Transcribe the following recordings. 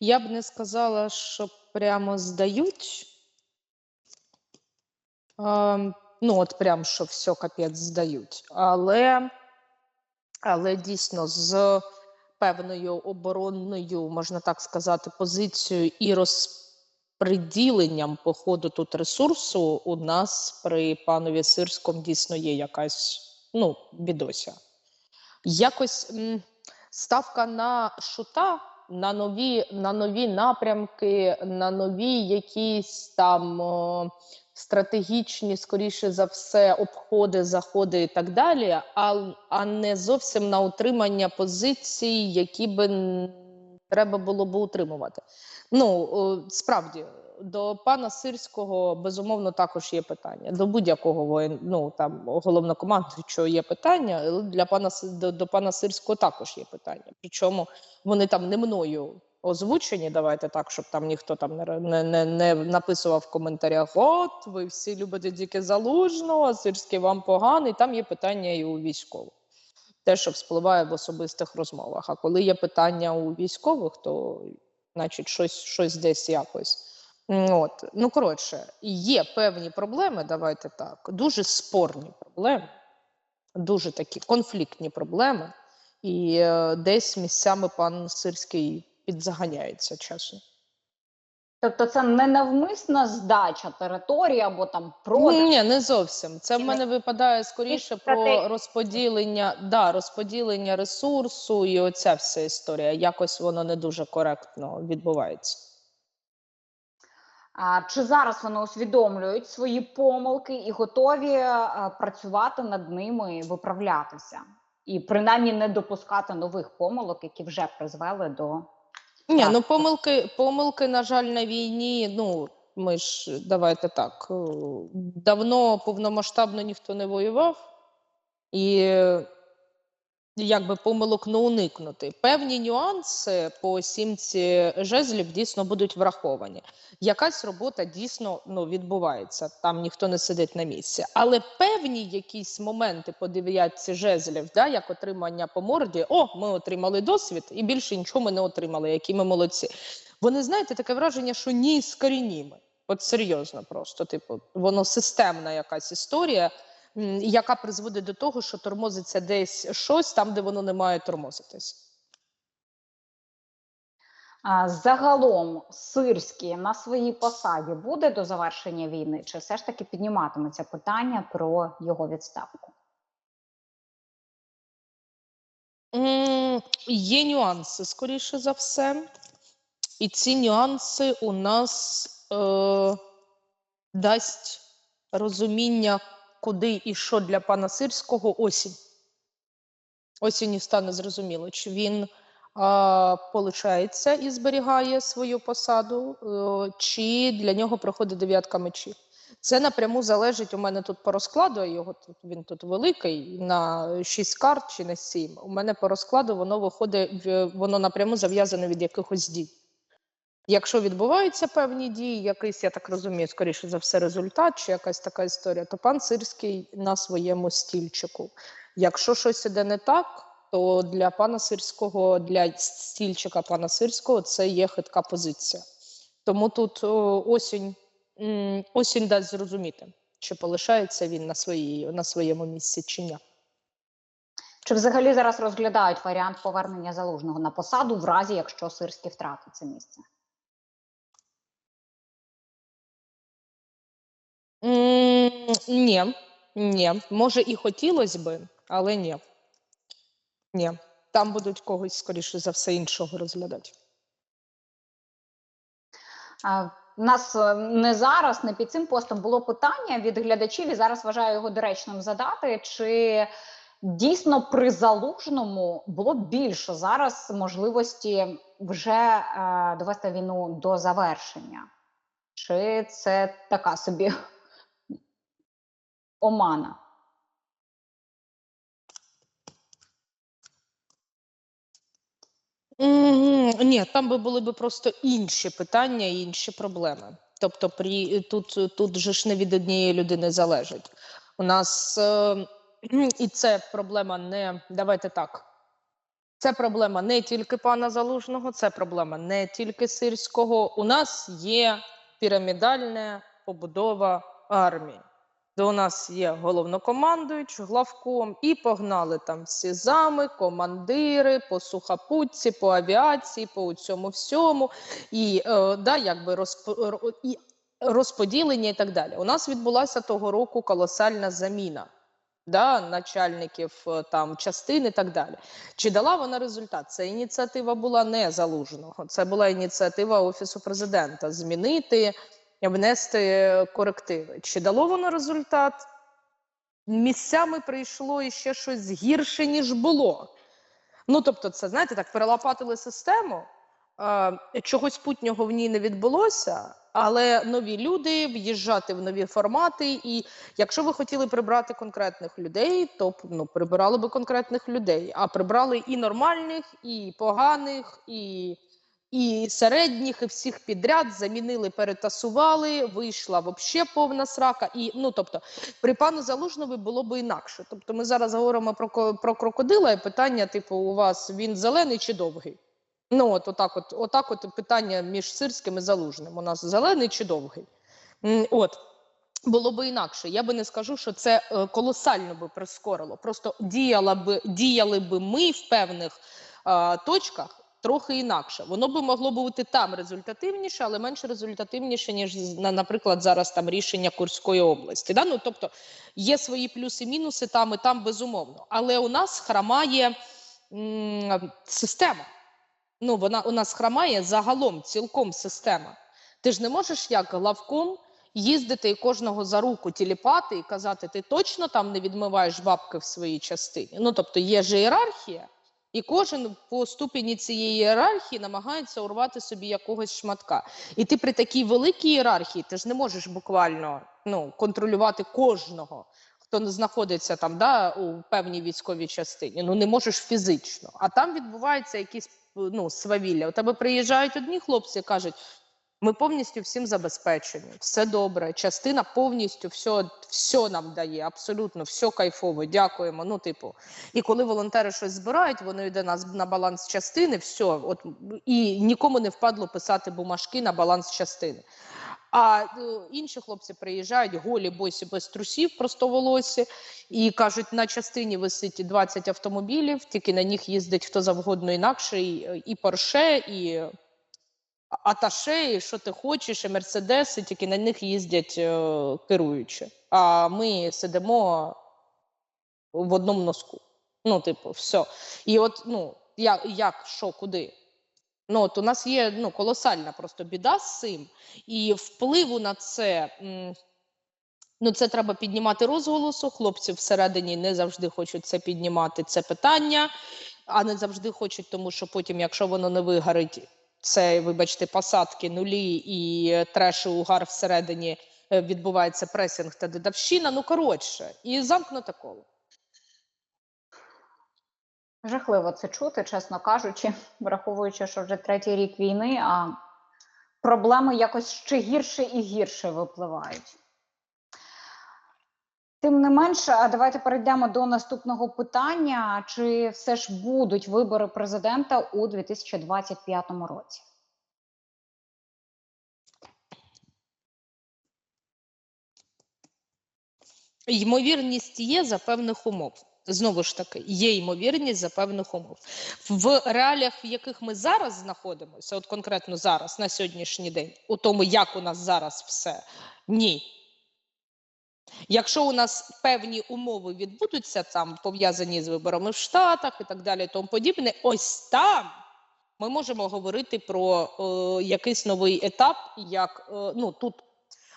Я б не сказала, що прямо здають. Ем, ну, от прям, що все капець здають. Але, але дійсно з певною оборонною, можна так сказати, позицією і розподіленням по ходу тут ресурсу у нас при панові Сирському дійсно є якась ну, бідося. Якось ставка на шута, на нові, на нові напрямки, на нові якісь там о, стратегічні, скоріше за все, обходи, заходи і так далі, а, а не зовсім на утримання позицій, які би треба було б утримувати. Ну, справді, до пана Сирського безумовно також є питання. До будь-якого воєн, ну там головнокомандуючого є питання. але Для пана до, до пана Сирського також є питання. Причому вони там не мною озвучені. Давайте так, щоб там ніхто там не, не, не написував в коментарях: От ви всі любите тільки залужного, а Сирський вам поганий. Там є питання і у військових. Те, що вспливає в особистих розмовах. А коли є питання у військових, то значить щось, щось десь якось. От. Ну, коротше, є певні проблеми, давайте так, дуже спорні проблеми, дуже такі конфліктні проблеми, і е, десь місцями пан Сирський підзаганяється часом. Тобто це не навмисна здача території або там продаж. Ні, не зовсім. Це в мене випадає скоріше про розподілення, да, розподілення ресурсу і оця вся історія. Якось воно не дуже коректно відбувається. А, чи зараз вони усвідомлюють свої помилки і готові е, працювати над ними виправлятися? І принаймні не допускати нових помилок, які вже призвели до Ні, ну помилки, помилки, на жаль, на війні. Ну ми ж давайте так. е, Давно повномасштабно ніхто не воював, і якби помилок не уникнути. Певні нюанси по сімці жезлів дійсно будуть враховані. Якась робота дійсно ну, відбувається, там ніхто не сидить на місці. Але певні якісь моменти по дев'ятці жезлів, да, як отримання по морді, о, ми отримали досвід, і більше нічого ми не отримали, які ми молодці. Вони знаєте, таке враження, що ні скорініми. От серйозно, просто, типу, воно системна якась історія, яка призводить до того, що тормозиться десь щось там, де воно не має тормозитись. А, загалом Сирський на своїй посаді буде до завершення війни, чи все ж таки підніматиметься питання про його відставку? М, Є нюанси, скоріше за все. І ці нюанси у нас е, дасть розуміння, куди і що для пана Сирського осінь. Осінню стане зрозуміло, чи він а, полишається і зберігає свою посаду, е, чи для нього проходить дев'ятка мечів. Це напряму залежить у мене тут по розкладу, його тут він тут великий на 6 карт чи на 7. У мене по розкладу воно виходить, воно напряму зав'язане від якихось дій. Якщо відбуваються певні дії, якийсь, я так розумію, скоріше за все, результат чи якась така історія, то пан Сирський на своєму стільчику. Якщо щось іде не так, то для пана Сирського, для стільчика пана Сирського, це є хитка позиція. Тому тут осінь, осінь дасть зрозуміти, чи полишається він на, своїй, на своєму місці, чи ні. Чи взагалі зараз розглядають варіант повернення залужного на посаду в разі, якщо Сирський втратить це місце? Ні, ні. Може, і хотілося би, але ні. Ні. Там будуть когось, скоріше за все, іншого розглядати. А, У нас е, не зараз, не під цим постом було питання від глядачів, і зараз вважаю його доречним задати. Чи дійсно при залужному було більше зараз можливості вже е, довести війну до завершення? Чи це така собі омана? Ні, там би були б просто інші питання інші проблеми. Тобто, при тут, тут же ж не від однієї людини залежить. У нас е, і це проблема не давайте так. Це проблема не тільки пана Залужного, це проблема не тільки сирського. У нас є пірамідальна побудова армії. Де у нас є головнокомандуючий, главком, і погнали там всі зами, командири по сухопутці, по авіації, по цьому всьому, і е, да, якби розп... і розподілення і так далі. У нас відбулася того року колосальна заміна да, начальників е, там частин і так далі. Чи дала вона результат? Це ініціатива була не залужного, це була ініціатива офісу президента змінити, внести корективи. Чи дало воно результат? Місцями прийшло іще щось гірше, ніж було. Ну, тобто, це знаєте, так перелопатили систему. Чогось путнього в ній не відбулося, але нові люди в'їжджати в нові формати. І якщо ви хотіли прибрати конкретних людей, то ну, прибирали би конкретних людей, а прибрали і нормальних, і поганих, і, і середніх, і всіх підряд замінили, перетасували. Вийшла взагалі повна срака. І ну тобто, при пану Залужнові було би інакше. Тобто, ми зараз говоримо про про крокодила, і питання, типу, у вас він зелений чи довгий? Ну, от отак, от, отак, от питання між сирським і залужним. У нас зелений чи довгий? От. Було би інакше. Я би не скажу, що це е, колосально би прискорило. Просто діяла би, діяли би ми в певних е, точках трохи інакше. Воно би могло бути там результативніше, але менш результативніше, ніж, наприклад, зараз там рішення Курської області. Да? Ну, тобто є свої плюси-мінуси там і там, безумовно. Але у нас хромає м, система. Ну, вона у нас хромає загалом, цілком система. Ти ж не можеш як главком їздити і кожного за руку тіліпати і казати, ти точно там не відмиваєш бабки в своїй частині. Ну, тобто є ж ієрархія, і кожен по ступені цієї ієрархії намагається урвати собі якогось шматка. І ти при такій великій ієрархії ти ж не можеш буквально ну, контролювати кожного. Хто знаходиться там да, у певній військовій частині, ну не можеш фізично. А там відбувається якісь ну, свавілля. У тебе приїжджають одні хлопці кажуть: ми повністю всім забезпечені, все добре. Частина повністю все, все нам дає, абсолютно все кайфово. Дякуємо. Ну, типу, і коли волонтери щось збирають, воно йде на, на баланс частини, все, от і нікому не впадло писати бумажки на баланс частини. А е, інші хлопці приїжджають голі босі без трусів, простоволосі, і кажуть, на частині висить 20 автомобілів, тільки на них їздить хто завгодно інакше, і, і Порше, і Аташе, і що ти хочеш, і Мерседеси, тільки на них їздять е, керуючі. А ми сидимо в одному носку. Ну, типу, все. І от, ну, як, як що, куди? Ну, от у нас є ну, колосальна просто біда з цим, і впливу на це. м, Ну, це треба піднімати розголосу. Хлопці всередині не завжди хочуть це піднімати, це питання, а не завжди хочуть, тому що потім, якщо воно не вигорить, це, вибачте, посадки нулі і трешу треш і угар всередині е, відбувається пресінг та дедавщина. Ну, коротше, і замкнуте коло. Жахливо це чути, чесно кажучи, враховуючи, що вже третій рік війни, а проблеми якось ще гірше і гірше випливають. Тим не менше, а давайте перейдемо до наступного питання: чи все ж будуть вибори президента у 2025 році? Ймовірність є за певних умов. Знову ж таки, є ймовірність за певних умов. В реаліях, в яких ми зараз знаходимося, от конкретно зараз, на сьогоднішній день, у тому, як у нас зараз все, ні. Якщо у нас певні умови відбудуться там, пов'язані з виборами в Штатах і так далі, тому подібне, ось там ми можемо говорити про е, якийсь новий етап, як е, ну тут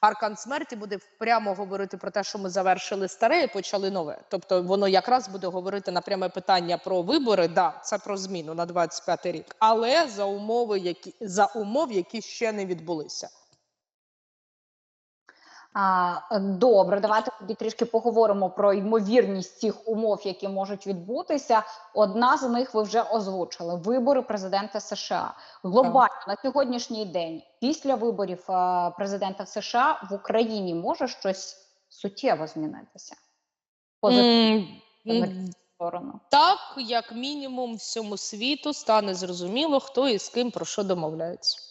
аркан смерті буде прямо говорити про те, що ми завершили старе і почали нове. Тобто воно якраз буде говорити на пряме питання про вибори. Да, це про зміну на 25 рік, але за умови, які за умов, які ще не відбулися. А, добре, давайте тоді трішки поговоримо про ймовірність цих умов, які можуть відбутися. Одна з них ви вже озвучили: вибори президента США. Глобально на сьогоднішній день, після виборів е, президента США в Україні може щось суттєво змінитися. Позитивно. Сторону. Так, як мінімум, всьому світу стане зрозуміло, хто і з ким про що домовляється.